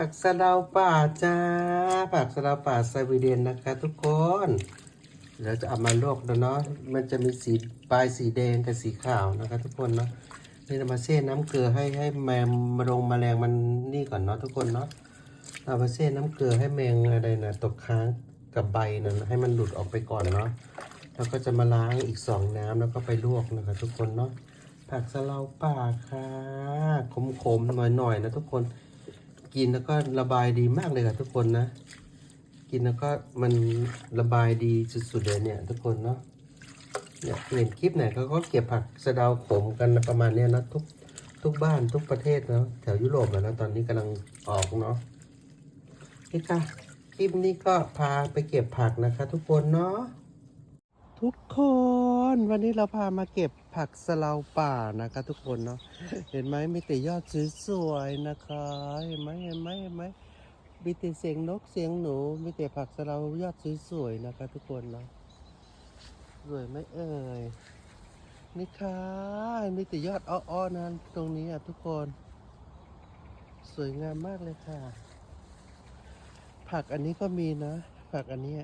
ผักสะเดาป่าจ้า ผักสะเดาป่าไซบีเรียนนะคะทุกคนเดี๋ยวจะเอามาลวกดูเนาะ มันจะมีสีปลายสีแดงกับสีขาวนะคะทุกคนเนาะ นี่เรามาเส้นน้ำเกลือให้ให้แมงมาลงแมลงมันนี่ก่อนเนาะทุกคนเนาะ เรามาเส้นน้ำเกลือให้แมงอะไรนะตกค้างกับใบนั่นให้มันหลุดออกไปก่อนเนาะ แล้วก็จะมาล้างอีกสองน้ำแล้วก็ไปลวกนะคะทุกคนเนาะ ผักสะเลาป่าค่ะ ขมๆหน่อยๆนะทุกคน กินแล้วก็ระบายดีมากเลยค่ะทุกคนนะ กินแล้วก็มันระบายดีสุดๆเลยเนี่ย ทุกคนเนาะเนี่ยเห็นคลิปไหนเขาก็เก็บผักสะเดาขมกันประมาณเนี้ยนะทุกทุกบ้านทุกประเทศเนาะแถวยุโรปนะตอนนี้กำลังออกเนาะนี่ค่ะคลิปนี้ก็พาไปเก็บผักนะคะ ทุกคนเนาะ ทุกคนวันนี้เราพามาเก็บผักสะเลาป่านะคะทุกคนเนาะเห็นไหมมีแต่ยอดสวยๆนะคะเห็นไหมเห็นไหมเห็นไหมมีแต่เสียงนกเสียงหนูมีแต่ผักสะเลายอดสวยๆนะคะทุกคนเนาะสวยไหมเอ่ยนี่ค่ะมีแต่ยอดอ้อๆนั้นตรงนี้อะทุกคน สวยงามมากเลยค่ะ ผักอันนี้ก็มีนะ ผักอันนี้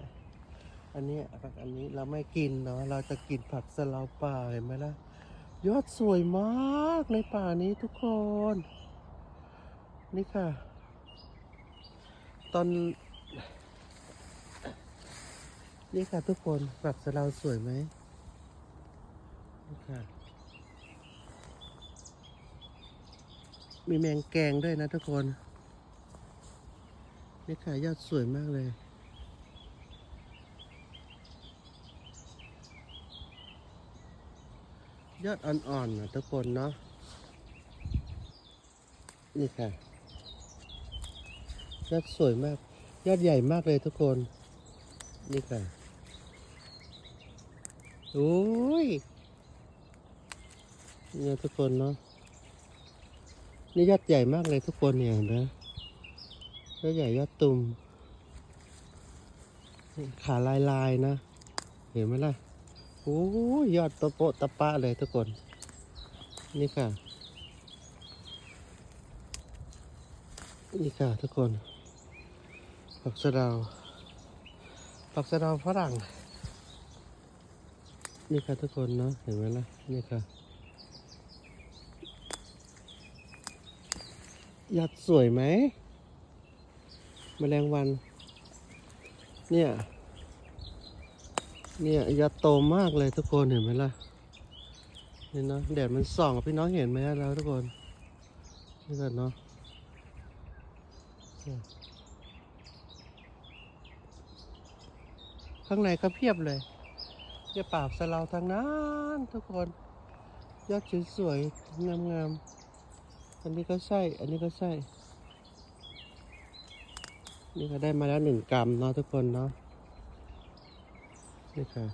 อันนี้ผักอันนี้เราไม่กินเนาะเราจะกินผักสลาป่าเห็นไหมล่ะยอดสวยมากในป่านี้ทุกคน นี่ค่ะ ตอน นี่ค่ะทุกคนผักสลาสวยไหมนี่ค่ะ มีแมงแกงด้วยนะทุกคน นี่ค่ะยอดสวยมากเลย ยอดอ่อนๆนะทุกคนเนาะนี่ค่ะ ยอดสวยมาก ยอดใหญ่มากเลยทุกคน นี่ค่ะโอ้ยเนี่ยทุกคนเนาะนี่ยอดใหญ่มากเลยทุกคนเนี่ยเห็นไหมยอดใหญ่ยอดตุ่มขาลายลายๆนะ เห็นไหมล่ะ โอ้ยอดตะโปะตะปะเลยทุกคน นี่ค่ะ นี่ค่ะทุกคนผักสะดาผักสะดาฝรั่ง นี่ค่ะทุกคนเนาะเห็นไหมล่ะ นี่ค่ะยอดสวยไหมแมลงวัน เนี่ย เนี่ยยอดโตมากเลยทุกคนเห็นไหมล่ะนี่เนาะแดดมันส่องพี่น้องเห็นไหมแล้วทุกคนนี่กันเนาะข้างในก็เพียบเลยเพียบปากสลาทางนั้นทุกคนยอดสวยๆงามๆอันนี้ก็ใช่ อันนี้ก็ใช่ นี่ก็ได้มาแล้วหนึ่งกรัมเนาะทุกคนเนาะ นี่ค่ะ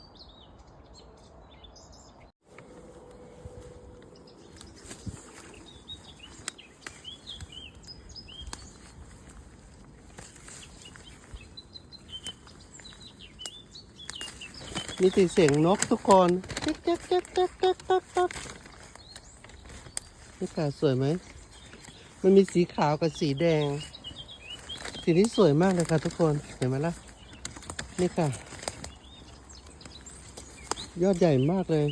มีแต่เสียงนกทุกคนจ๊กจ๊กจ๊กจ๊กจ๊กจ๊กจ๊กนี่ค่ะสวยไหม มันมีสีขาวกับสีแดง สีนี้สวยมากเลยค่ะทุกคน เห็นไหมล่ะ นี่ค่ะ ยอดใหญ่มากเลย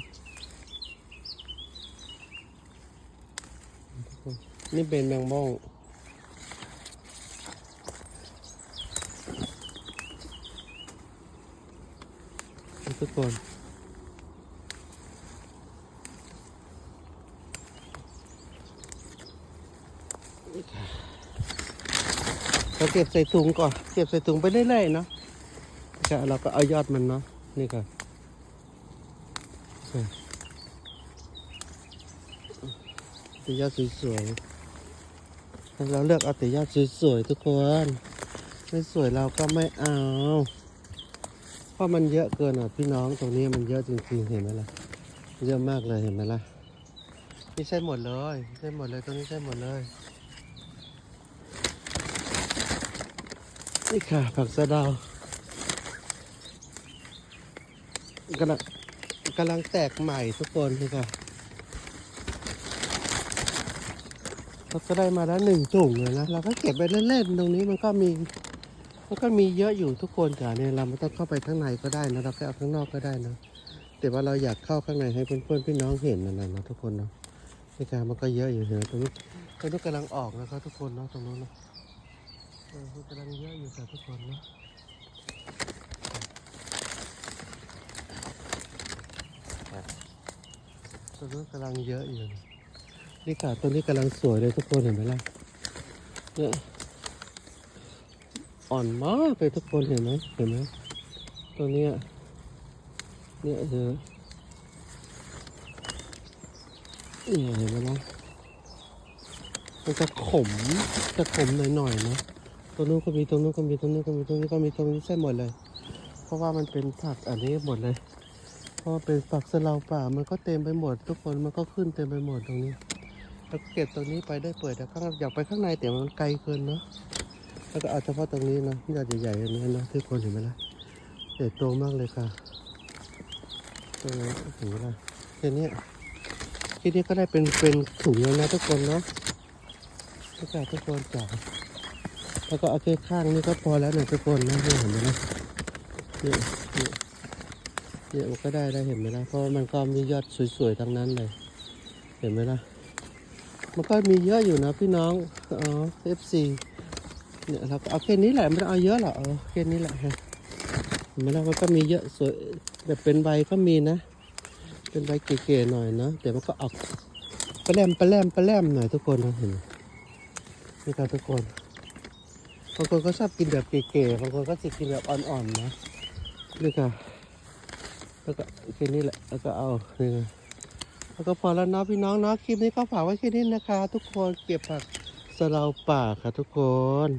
นี่เป็นแมงม่องทุกคนเราเก็บใส่ถุงก่อน เก็บใส่ถุงไปเรื่อยๆเนาะก็เราก็เอายอดมันเนาะ นี่ค่ะ ต่ยอดสวยๆเราเลือกเอาต่ยอดสวยๆทุกคน ไม่สวยเราก็ไม่เอา เพราะมันเยอะเกินอะพี่น้องตรงนี้มันเยอะจริงๆเห็นไหมล่ะ เยอะมากเลยเห็นไหมล่ะ นี่ใช่หมดเลยใช่หมดเลยตรงนี้ใช่หมดเลย นี่ค่ะผักสะเดาวกำลัง กำลังแตกใหม่ทุกคนนี่ค่ะเราก็ได้มาแล้วหนึ่งถุงเลยนะเราก็เก็บไปเล่นๆตรงนี้มันก็มีมันก็มีเยอะอยู่ทุกคนจ้ะเนี่ยเราไม่ต้องเข้าไปข้างในก็ได้นะเราแค่เอาข้างนอกก็ได้นะแต่ว่าเราอยากเข้าข้างในให้เพื่อนๆพี่น้องเห็นนะนะนะทุกคนเนาะนี่การมันก็เยอะอยู่เห็นตรงนี้ตรงนี้กำลังออกนะครับทุกคนเนาะตรงนู้นเนาะกำลังเยอะอยู่ค่ะทุกคนเนาะ ตรงนู้นกำลังเยอะอยู่นี่ค่ะตัวนี้กำลังสวยเลยทุกคนเห็นไหมล่ะเนี่ยอ่อนมากเลยทุกคนเห็นไหมเห็นไหมตัวเนี้ยเนี่ยเธอเนี่ยเห็นไหมนะมันจะขมจะขมหน่อยๆนะตัวนู้นก็มีตรงนู้นก็มีตรงนู้นก็มีตรงนี้ก็มีตรงนี้ใช่หมดเลย เพราะว่ามันเป็นผักอันนี้หมดเลย พราะเป็นผักสลาป่ามันก็เต็มไปหมด ทุกคนมันก็ขึ้นเต็มไปหมดตรงนี้แล้วเก็บตรงนี้ไปได้เปิดแต่ข้างอยากไปข้างในแต่มันไกลเกินเนาะแล้วก็เอาเฉพาะตรงนี้นะยอดใหญ่ๆอย่างนี้นะทุกคนเห็นไหมล่ะใหญ่โตมากเลยค่ะตรงนี้เห็นไหมล่ะแค่นี้ยแค่นี้ก็ได้เป็นเป็นถุงแล้วนะทุกคนเนาะทุกคนทุกคนจ้ะแล้วก็เอาแค่ข้างนี้ก็พอแล้วนี่ยทุกคนนะเห็นไหมล่ะเนี่ย เนี่ยมันก็ได้ได้เห็นไหมล่ะเพราะมันก็มียอดสวยๆทั้งนั้นเลย เห็นไหมล่ะมันก็มีเยอะอยู่นะพี่น้องอ๋อ FC เนี่ยเราก็เอาแค่นี้แหละไม่ต้องเอาเยอะหรอกเอาแค่นี้แหละฮะเห็นไหมล่ะมันก็มีเยอะสวยแบบเป็นใบก็มีนะ เป็นใบเก๋ๆหน่อยนะแต่มันก็ออกปลาแรมปลาแรมปลาแรมหน่อยทุกคนนะเห็นไหมนี่ครับทุกคนบางคนก็ชอบกินแบบเก๋ๆบางคนก็จะกินแบบอ่อนๆนะนี่ค่ะ แล้วก็แค่นี้แหละ แล้วก็เอานี่นะแล้วก็พอแล้วเนาะพี่น้องเนาะคลิปนี้ก็ฝากไว้แค่นี้นะคะ ทุกคนเก็บผักสะเลาป่าค่ะทุกคน